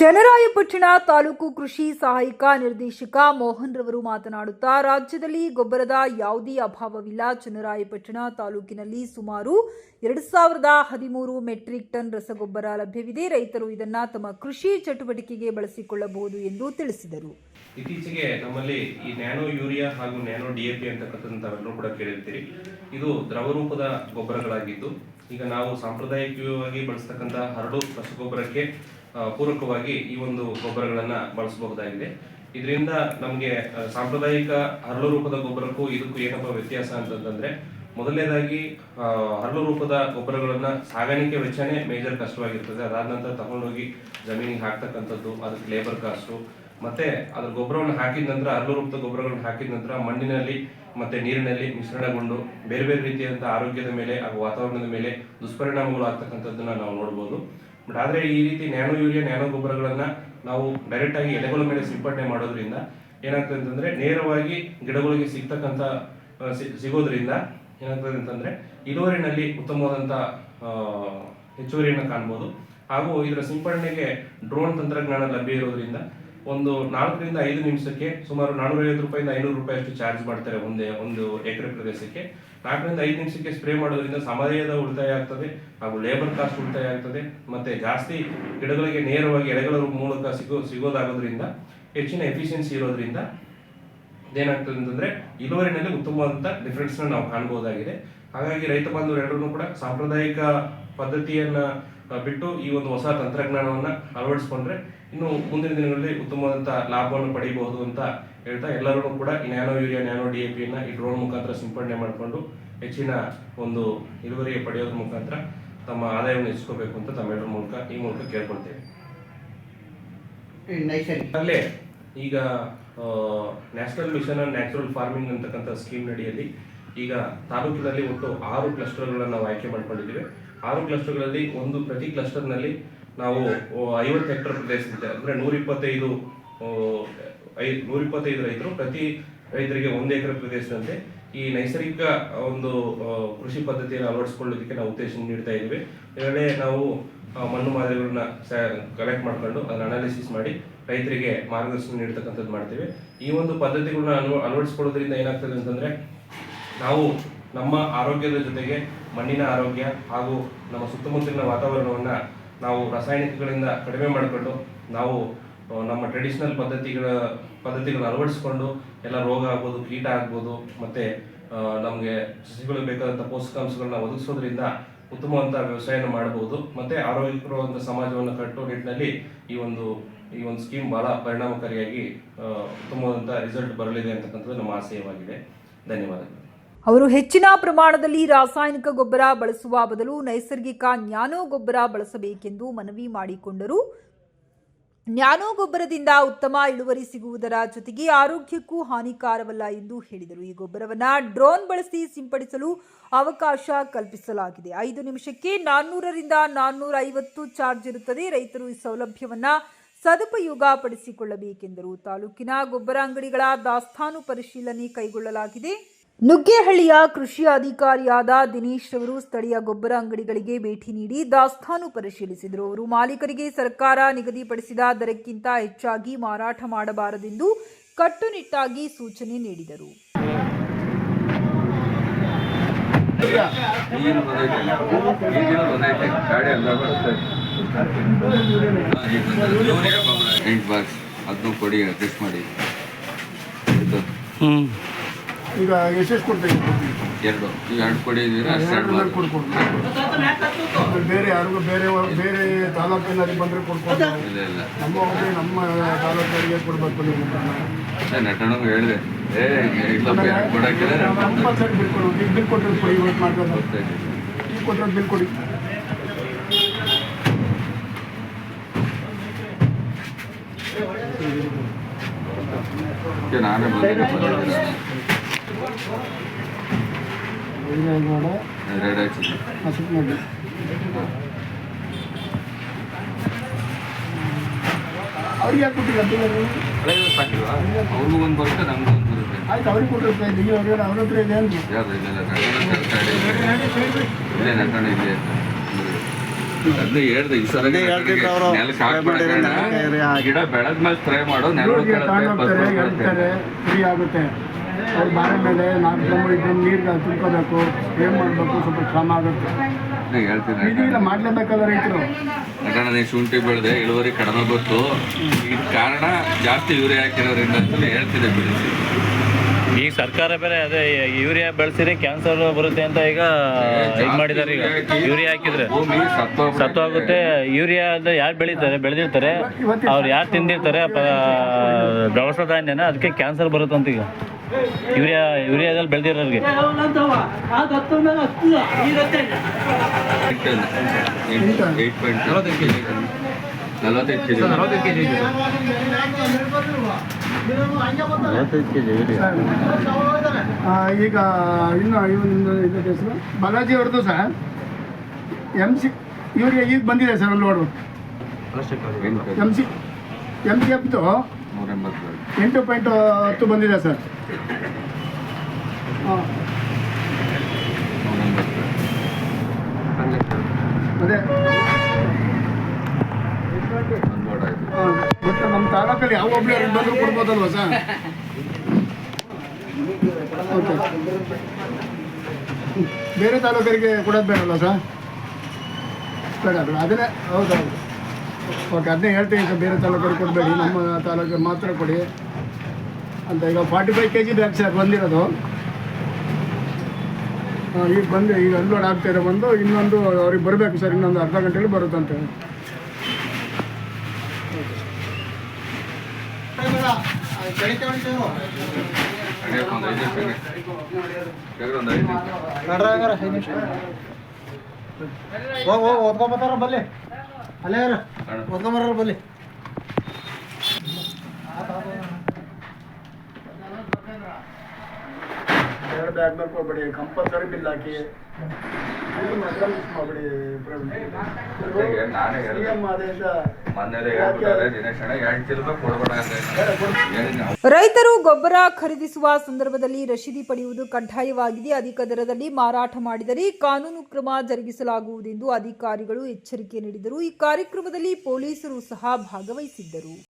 ಚನ್ನರಾಯಪಟ್ಟಣ ತಾಲೂಕು ಕೃಷಿ ಸಹಾಯಕ ನಿರ್ದೇಶಕ ಮೋಹನ್ ರವರು ಮಾತನಾಡುತ್ತಾ, ರಾಜ್ಯದಲ್ಲಿ ಗೊಬ್ಬರದ ಯಾವುದೇ ಅಭಾವವಿಲ್ಲ. ಚನ್ನರಾಯಪಟ್ಟಣ ತಾಲೂಕಿನಲ್ಲಿ ಸುಮಾರು ಎರಡು ಸಾವಿರದ ಹದಿಮೂರು ಮೆಟ್ರಿಕ್ ಟನ್ ರಸಗೊಬ್ಬರ ಲಭ್ಯವಿದೆ. ರೈತರು ಇದನ್ನು ತಮ್ಮ ಕೃಷಿ ಚಟುವಟಿಕೆಗೆ ಬಳಸಿಕೊಳ್ಳಬಹುದು ಎಂದು ತಿಳಿಸಿದರು. ಇತ್ತೀಚೆಗೆ ನಮ್ಮಲ್ಲಿ ಈ ನ್ಯಾನೋ ಯೂರಿಯಾ ಹಾಗೂ ನ್ಯಾನೋ ಡಿಎಪಿ ಅಂತಕ್ಕಂಥದ್ದು ಕೂಡ ಕೇಳಿರ್ತೀರಿ. ಇದು ದ್ರವ ರೂಪದ ಗೊಬ್ಬರಗಳಾಗಿದ್ದು ಈಗ ನಾವು ಸಾಂಪ್ರದಾಯಿಕವಾಗಿ ಬಳಸ್ತಕ್ಕಂಥ ಹರಡು ರಸಗೊಬ್ಬರಕ್ಕೆ ಪೂರಕವಾಗಿ ಈ ಒಂದು ಗೊಬ್ಬರಗಳನ್ನು ಬಳಸಬಹುದಾಗಿದೆ. ಇದರಿಂದ ನಮಗೆ ಸಾಂಪ್ರದಾಯಿಕ ಹರಳು ರೂಪದ ಗೊಬ್ಬರಕ್ಕೂ ಇದಕ್ಕೂ ಏನಪ್ಪ ವ್ಯತ್ಯಾಸ ಅಂತಂದ್ರೆ ಮೊದಲನೇದಾಗಿ ಹರಳು ರೂಪದ ಗೊಬ್ಬರಗಳನ್ನ ಸಾಗಾಣಿಕೆ ವೆಚ್ಚನೇ ಮೇಜರ್ ಕಷ್ಟವಾಗಿರ್ತದೆ. ಅದಾದ ನಂತರ ತಗೊಂಡೋಗಿ ಜಮೀನಿಗೆ ಹಾಕ್ತಕ್ಕಂಥದ್ದು, ಅದಕ್ಕೆ ಲೇಬರ್ ಕಾಸ್ಟು ಮತ್ತೆ ಅದ್ರ ಗೊಬ್ಬರವನ್ನು ಹಾಕಿದ ನಂತರ ಹರಳು ರೂಪದ ಗೊಬ್ಬರಗಳನ್ನು ಹಾಕಿದ ನಂತರ ಮಣ್ಣಿನಲ್ಲಿ ಮತ್ತೆ ನೀರಿನಲ್ಲಿ ಮಿಶ್ರಣಗೊಂಡು ಬೇರೆ ಬೇರೆ ರೀತಿಯಾದಂಥ ಆರೋಗ್ಯದ ಮೇಲೆ ಹಾಗೂ ವಾತಾವರಣದ ಮೇಲೆ ದುಷ್ಪರಿಣಾಮಗಳು ಆಗ್ತಕ್ಕಂಥದ್ದನ್ನ ನಾವು ನೋಡ್ಬೋದು. ಬಟ್ ಆದ್ರೆ ಈ ರೀತಿ ನ್ಯಾನೋ ಯೂರಿಯಾ, ನ್ಯಾನೋ ಗೊಬ್ಬರಗಳನ್ನ ನಾವು ಡೈರೆಕ್ಟ್ ಆಗಿ ಎಲೆಗಳ ಮೇಲೆ ಸಿಂಪಡಣೆ ಮಾಡೋದ್ರಿಂದ ಏನಾಗ್ತದೆ ಅಂತಂದ್ರೆ ನೇರವಾಗಿ ಗಿಡಗಳಿಗೆ ಸಿಗ್ತಕ್ಕಂಥ ಸಿಗೋದ್ರಿಂದ ಏನಾಗ್ತದೆ ಅಂತಂದ್ರೆ ಇಳುವರಿನಲ್ಲಿ ಉತ್ತಮವಾದಂಥ ಹೆಚ್ಚುವರಿಯನ್ನು ಕಾಣ್ಬೋದು. ಹಾಗೂ ಇದರ ಸಿಂಪಡಣೆಗೆ ಡ್ರೋನ್ ತಂತ್ರಜ್ಞಾನ ಲಭ್ಯ ಇರೋದ್ರಿಂದ ಒಂದು ನಾಲ್ಕರಿಂದ ಐದು ನಿಮಿಷಕ್ಕೆ ಸುಮಾರು ನಾನೂರ ಐವತ್ತು ರೂಪಾಯಿಂದ ಐನೂರು ರೂಪಾಯಿ ಅಷ್ಟು ಚಾರ್ಜ್ ಮಾಡ್ತಾರೆ ಒಂದೇ, ಒಂದು ಎಕರೆ ಪ್ರದೇಶಕ್ಕೆ. ನಾಲ್ಕರಿಂದ ಐದು ನಿಮಿಷಕ್ಕೆ ಸ್ಪ್ರೇ ಮಾಡೋದ್ರಿಂದ ಸಮಯದ ಉಳಿತಾಯ ಆಗ್ತದೆ, ಹಾಗೂ ಲೇಬರ್ ಕಾಸ್ಟ್ ಉಳಿತಾಯ ಆಗ್ತದೆ, ಮತ್ತೆ ಜಾಸ್ತಿ ಗಿಡಗಳಿಗೆ ನೇರವಾಗಿ ಎಲೆಗಳ ಮೂಲಕ ಸಿಗೋ, ಸಿಗೋದಾಗೋದ್ರಿಂದ, ಹೆಚ್ಚಿನ ಎಫಿಷಿಯನ್ಸಿ ಇರೋದ್ರಿಂದ ಏನಾಗ್ತದೆ ಅಂತಂದ್ರೆ ಇಳುವರಿನಲ್ಲಿ ಉತ್ತಮವಾದಂಥ ಡಿಫ್ರೆನ್ಸ್ನ ನಾವು ಕಾಣಬಹುದಾಗಿದೆ. ಹಾಗಾಗಿ ರೈತ ಬಾಂಧವರೆಲ್ಲರೂ ಕೂಡ ಸಾಂಪ್ರದಾಯಿಕ ಪದ್ಧತಿಯನ್ನ ಬಿಟ್ಟು ಈ ಒಂದು ಹೊಸ ತಂತ್ರಜ್ಞಾನವನ್ನ ಅಳವಡಿಸ್ಕೊಂಡ್ರೆ ಇನ್ನು ಮುಂದಿನ ದಿನಗಳಲ್ಲಿ ಉತ್ತಮವಾದಂತಹ ಲಾಭವನ್ನು ಪಡೆಯಬಹುದು ಅಂತ ಹೇಳ್ತಾ ಎಲ್ಲರೂ ಕೂಡ ಈ nano urea nano D A ಪಿಯನ್ನು ಈ ಡ್ರೋನ್ ಮುಖಾಂತರ ಸಿಂಪಡಣೆ ಮಾಡಿಕೊಂಡು ಹೆಚ್ಚಿನ ಒಂದು ಇಳುವರಿ ಪಡೆಯೋದ್ರ ಮುಖಾಂತರ ತಮ್ಮ ಆದಾಯವನ್ನು ಹೆಚ್ಚಿಸ್ಕೋಬೇಕು ಅಂತ ತಮ್ಮೆಲ್ಲರ ಮೂಲಕ ಈ ಮೂಲಕ ಕೇಳ್ಕೊಳ್ತೇವೆ. ಅಲ್ಲೇ ಈಗ national mission on natural farming ಅಂತಕ್ಕಂಥ ಸ್ಕೀಮ್ ನಡಿಯಲ್ಲಿ ಈಗ ತಾಲೂಕಿನಲ್ಲಿ ಒಟ್ಟು ಆರು ಕ್ಲಸ್ಟರ್ಗಳನ್ನು ನಾವು ಆಯ್ಕೆ ಮಾಡ್ಕೊಂಡಿದ್ದೀವಿ. ಆರು ಕ್ಲಸ್ಟರ್ಗಳಲ್ಲಿ ಒಂದು ಪ್ರತಿ ಕ್ಲಸ್ಟರ್ನಲ್ಲಿ ನಾವು ಐವತ್ತು ಹೆಕ್ಟರ್ ಪ್ರದೇಶದಿಂದ ಅಂದರೆ ನೂರಿಪ್ಪತ್ತೈದು ಐ ನೂರ ಇಪ್ಪತ್ತೈದು ರೈತರು ಪ್ರತಿ ರೈತರಿಗೆ ಒಂದು ಎಕರೆ ಪ್ರದೇಶದಂತೆ ಈ ನೈಸರ್ಗಿಕ ಒಂದು ಕೃಷಿ ಪದ್ಧತಿಯನ್ನು ಅಳವಡಿಸಿಕೊಳ್ಳೋದಕ್ಕೆ ನಾವು ಉದ್ದೇಶ ನೀಡ್ತಾ ಇದ್ದೀವಿ ಇದರಲ್ಲೇ ನಾವು ಮಣ್ಣು ಮಾದರಿಗಳನ್ನ ಕಲೆಕ್ಟ್ ಮಾಡ್ಕೊಂಡು ಅದನ್ನ ಅನಾಲಿಸಿಸ್ ಮಾಡಿ ರೈತರಿಗೆ ಮಾರ್ಗದರ್ಶನ ನೀಡ್ತಕ್ಕಂಥದ್ದು ಮಾಡ್ತೀವಿ. ಈ ಒಂದು ಪದ್ಧತಿಗಳನ್ನ ಅನು ಅಳವಡಿಸ್ಕೊಳ್ಳೋದ್ರಿಂದ ಏನಾಗ್ತದೆ ಅಂತಂದ್ರೆ ನಾವು ನಮ್ಮ ಆರೋಗ್ಯದ ಜೊತೆಗೆ ಮಣ್ಣಿನ ಆರೋಗ್ಯ ಹಾಗೂ ನಮ್ಮ ಸುತ್ತಮುತ್ತಲಿನ ವಾತಾವರಣವನ್ನ ನಾವು ರಾಸಾಯನಿಕಗಳಿಂದ ಕಡಿಮೆ ಮಾಡಿಕೊಂಡು ನಾವು ನಮ್ಮ ಟ್ರೆಡಿಷನಲ್ ಪದ್ಧತಿಗಳ, ಪದ್ಧತಿಗಳನ್ನ ಅಳವಡಿಸ್ಕೊಂಡು ಎಲ್ಲ ರೋಗ ಆಗ್ಬೋದು, ಕೀಟ ಆಗ್ಬೋದು, ಮತ್ತು ನಮಗೆ ಸಸಿಗಳಿಗೆ ಬೇಕಾದಂಥ ಪೋಷಕಾಂಶಗಳನ್ನ ಒದಗಿಸೋದ್ರಿಂದ ಉತ್ತಮವಾದಂಥ ವ್ಯವಸಾಯನ ಮಾಡಬಹುದು. ಮತ್ತು ಆರೋಗ್ಯಕರವಾದಂಥ ಸಮಾಜವನ್ನು ಕಟ್ಟುವ ನಿಟ್ಟಿನಲ್ಲಿ ಈ ಒಂದು ಈ ಒಂದು ಸ್ಕೀಮ್ ಬಹಳ ಪರಿಣಾಮಕಾರಿಯಾಗಿ ಉತ್ತಮವಾದಂಥ ರಿಸಲ್ಟ್ ಬರಲಿದೆ ಅಂತಕ್ಕಂಥದ್ದು ನಮ್ಮ ಆಶಯವಾಗಿದೆ. ಧನ್ಯವಾದಗಳು. ಅವರು ಹೆಚ್ಚಿನ ಪ್ರಮಾಣದಲ್ಲಿ ರಾಸಾಯನಿಕ ಗೊಬ್ಬರ ಬಳಸುವ ಬದಲು ನೈಸರ್ಗಿಕ ನ್ಯಾನೋ ಗೊಬ್ಬರ ಬಳಸಬೇಕೆಂದು ಮನವಿ ಮಾಡಿಕೊಂಡರು. ನ್ಯಾನೋ ಗೊಬ್ಬರದಿಂದ ಉತ್ತಮ ಇಳುವರಿ ಸಿಗುವುದರ ಜೊತೆಗೆ ಆರೋಗ್ಯಕ್ಕೂ ಹಾನಿಕಾರವಲ್ಲ ಎಂದು ಹೇಳಿದರು. ಈ ಗೊಬ್ಬರವನ್ನು ಡ್ರೋನ್ ಬಳಸಿ ಸಿಂಪಡಿಸಲು ಅವಕಾಶ ಕಲ್ಪಿಸಲಾಗಿದೆ. ಐದು ನಿಮಿಷಕ್ಕೆ ನಾನ್ನೂರರಿಂದ ನಾನ್ನೂರ ಐವತ್ತು ಚಾರ್ಜ್ ಇರುತ್ತದೆ. ರೈತರು ಈ ಸೌಲಭ್ಯವನ್ನು ಸದುಪಯೋಗ ಪಡಿಸಿಕೊಳ್ಳಬೇಕೆಂದರು ತಾಲೂಕಿನ ಗೊಬ್ಬರ ಅಂಗಡಿಗಳ ದಾಸ್ತಾನು ಪರಿಶೀಲನೆ ಕೈಗೊಳ್ಳಲಾಗಿದೆ. ನುಗ್ಗೇಹಳ್ಳಿಯ ಕೃಷಿ ಅಧಿಕಾರಿಯಾದ ದಿನೇಶ್ ಅವರು ಸ್ಥಳೀಯ ಗೊಬ್ಬರ ಅಂಗಡಿಗಳಿಗೆ ಭೇಟಿ ನೀಡಿ ದಾಸ್ತಾನು ಪರಿಶೀಲಿಸಿದರು. ಅವರು ಮಾಲೀಕರಿಗೆ ಸರ್ಕಾರ ನಿಗದಿಪಡಿಸಿದ ದರಕ್ಕಿಂತ ಹೆಚ್ಚಾಗಿ ಮಾರಾಟ ಮಾಡಬಾರದೆಂದು ಕಟ್ಟುನಿಟ್ಟಾಗಿ ಸೂಚನೆ ನೀಡಿದರು. ಎಂಟು ಬಾಕ್ಸ್ ಅದನ್ನು ಕೊಡಿ ಅಡ್ಜಸ್ಟ್ ಮಾಡಿ. ಈಗ ಎಷ್ಟೆಷ್ಟು ಕೊಡ್ತಾ ಇದ್ದೀವಿ ಎರಡು. ನೀವು ಎರಡು ಕೊಡಿ ಇದ್ದೀರಾ ಅಷ್ಟು ಎರಡು ಎರಡು ಬೇರೆ ಯಾರಿಗೂ ಬೇರೆ ಬೇರೆ ತಾಲೂಕಿನಲ್ಲಿ ಬಂದರೆ ಕೊಡ್ಕೊಂಡು ಇಲ್ಲ ಇಲ್ಲ. ನಮ್ಮ ಅವ್ರಿಗೆ ನಮ್ಮ ಕೊಡ್ಬೇಕು ನೀವು ನಟನಂಗೆ ಹೇಳಿದೆ. ಏ ಇಲ್ಲಪ್ಪ ಎರಡು ಕೊಡೋಕ್ಕಿಲ್ಲ ಕಂಪಲ್ಸರಿ ಬಿಲ್ ಕೊಡು ಈಗ ಬಿಲ್ ಕೊಟ್ಟಿರೋದು ಕೊಡಿ ಇವತ್ತು ಮಾಡ್ಕೊಂಡು ಈಗ ಬಿಲ್ ಕೊಡಿ. ನಾನೇ ಬಂದಿದ್ದೆ ಅವ್ರಿಗೆ ಯಾಕೆ ಕೊಟ್ಟಿಲ್ಲ ಅವ್ರಿಗೂ ಒಂದು ಬರುತ್ತೆ ನಮಗೂ ಒಂದು ಬರುತ್ತೆ ಆಯ್ತು ಅವ್ರಿಗೆ ಕೊಟ್ಟಿರುತ್ತೆ ಈಗ ಅವ್ರಿಗೆ ಅವ್ರ ಹತ್ರ ಇದೆ ಅಂತ ಯಾರು ಇಲ್ಲ ಇಲ್ಲ ನಟನ ಇಲ್ಲೇ ನಟನ ಹೇಳ್ದೆ ಈ ಸಲ ಹೇಳ್ತಿದ್ರು ನೆಲಕ್ಕೆ ಹಾಕ್ಬೇಡ ಸ್ಪ್ರೇ ಗಿಡ ಮಾಡು ನೆಲ ಫ್ರೀ ಆಗುತ್ತೆ. ಅವ್ರು ಬಾರೆ ಮೇಲೆ ನಾಲ್ಕು ಡ್ರಮ್ ಐದು ಡ್ರಮ್ ನೀರು ತುಂಬ್ಕೋಬೇಕು. ಏನ್ ಮಾಡಬೇಕು? ಸ್ವಲ್ಪ ಶ್ರಮ ಆಗುತ್ತೆ. ಹೇಳ್ತೀನಿ ಇದೀಗ ಮಾಡಲೇಬೇಕಲ್ಲ ರೈತರು. ಯಾಕಂದ್ರೆ ನೀನು ಶುಂಠಿ ಬೆಳೆದೆ ಇಳುವರಿ ಕಡಿಮೆ ಬಂತು ಇದು ಕಾರಣ ಜಾಸ್ತಿ ಯೂರಿಯಾ ಹಾಕಿರೋದ್ರಿಂದ ಹೇಳ್ತಿದೆ ಬಿಡಿಸಿ ಈಗ ಸರ್ಕಾರ ಬೇರೆ ಅದೇ ಯೂರಿಯಾ ಬೆಳೆಸಿದ್ರೆ ಕ್ಯಾನ್ಸರ್ ಬರುತ್ತೆ ಅಂತ ಈಗ ಇದು ಮಾಡಿದ್ದಾರೆ ಈಗ. ಯೂರಿಯಾ ಹಾಕಿದ್ರೆ. ಭೂಮಿ ಆಗುತ್ತೆ ಸತ್ತೋಗುತ್ತೆ. ಯೂರಿಯಾ ಅಂದ್ರೆ ಯಾರು ಬೆಳೀತಾರೆ? ಬೆಳೆದಿರ್ತಾರೆ. ಅವ್ರು ಯಾರು ತಿಂದಿರ್ತಾರೆ? ಪ- ದವಸ ಧಾನ್ಯನ ಅದಕ್ಕೆ ಕ್ಯಾನ್ಸರ್ ಬರುತ್ತಂತ ಈಗ. ಯೂರಿಯಾ ಯೂರಿಯಾದಲ್ಲಿ ಬೆಳೆದಿರೋರಿಗೆ. ಏಟ್ ಪಾಯಿಂಟ್ ನಲವತ್ತೈದು ಕೆ ಜಿ ಆ, ಈಗ ಇನ್ನು ಇವನು ಹೆಸರು? ಬಾಲಾಜಿ ಅವ್ರದ್ದು ಸರ್ ಎಂ ಸಿ ಇವ್ರಿಗೆ ಈಗ ಬಂದಿದೆ ಸರ್ ಅಲ್ಲಿ ನೋಡ್ಬೇಕು ಎಂ ಸಿ ಎಂ ಸಿ ಎಫ್ದು ನೂರ ಎಂಬತ್ತು ಎಂಟು ಪಾಯಿಂಟ್ ಹತ್ತು ಬಂದಿದೆ ಸರ್. ಹಾಂ. ನೂರ ಎಂಬತ್ತು ಅದೇ. ಮತ್ತೆ ಆಯ್ತು. ಹಾಂ. ಮತ್ತು ನಮ್ಮ ತಾಲೂಕಲ್ಲಿ ಯಾವ ಒಬ್ಳು ಯಾರಿಗೆ ಬಂದರೂ ಕೊಡ್ಬೋದಲ್ವ ಸರ್? ಓಕೆ. ಬೇರೆ ತಾಲೂಕರಿಗೆ ಕೊಡೋದು ಬೇಡಲ್ಲ ಸರ್? ಬೇಡ ಬೇಡ. ಅದನ್ನೇ ಹೌದೌದು ಓಕೆ ಅದನ್ನೇ ಹೇಳ್ತೀನಿ ಸರ್ ಬೇರೆ ತಾಲೂಕಲ್ಲಿ ಕೊಡಬೇಡಿ ನಮ್ಮ ತಾಲೂಕಿಗೆ ಮಾತ್ರ ಕೊಡಿ. ಅಂತ ಈಗ forty five K G bag sir ಬಂದಿರೋದು. ಹಾಂ ಈಗ ಬಂದು ಈಗ ಅನ್ಲೋಡ್ ಆಗ್ತಾಯಿದೆ ಬಂದು ಇನ್ನೊಂದು ಅವ್ರಿಗೆ ಬರಬೇಕು ಸರ್ ಇನ್ನೊಂದು ಅರ್ಧ ಗಂಟೆಯಲ್ಲಿ ಬರುತ್ತಂತೆ ಓದ್ಕೊಂಬತ್ತಾರ ಬಲ್ಲಿ ಅಲ್ಲೇ. ಆ ಬಲ್ಲಿ ಎರಡು ಬ್ಯಾಗ್ ಮೇಲೆ ಕೊಡ್ಬೇಡಿ. ಕಂಪಲ್ಸರಿ ಬಿಲ್ ಹಾಕಿ. ಜೊತೆಗೆ ನಾನೇ. ರೈತರು ಗೊಬ್ಬರ ಖರೀದಿಸುವ ಸಂದರ್ಭದಲ್ಲಿ ರಶೀದಿ ಪಡೆಯುವುದು ಕಡ್ಡಾಯವಾಗಿದೆ. ಅಧಿಕ ದರದಲ್ಲಿ ಮಾರಾಟ ಮಾಡಿದರೆ ಕಾನೂನು ಕ್ರಮ ಜರುಗಿಸಲಾಗುವುದೆಂದು ಅಧಿಕಾರಿಗಳು ಎಚ್ಚರಿಕೆ ನೀಡಿದರು. ಈ ಕಾರ್ಯಕ್ರಮದಲ್ಲಿ ಪೊಲೀಸರು ಸಹ ಭಾಗವಹಿಸಿದ್ದರು.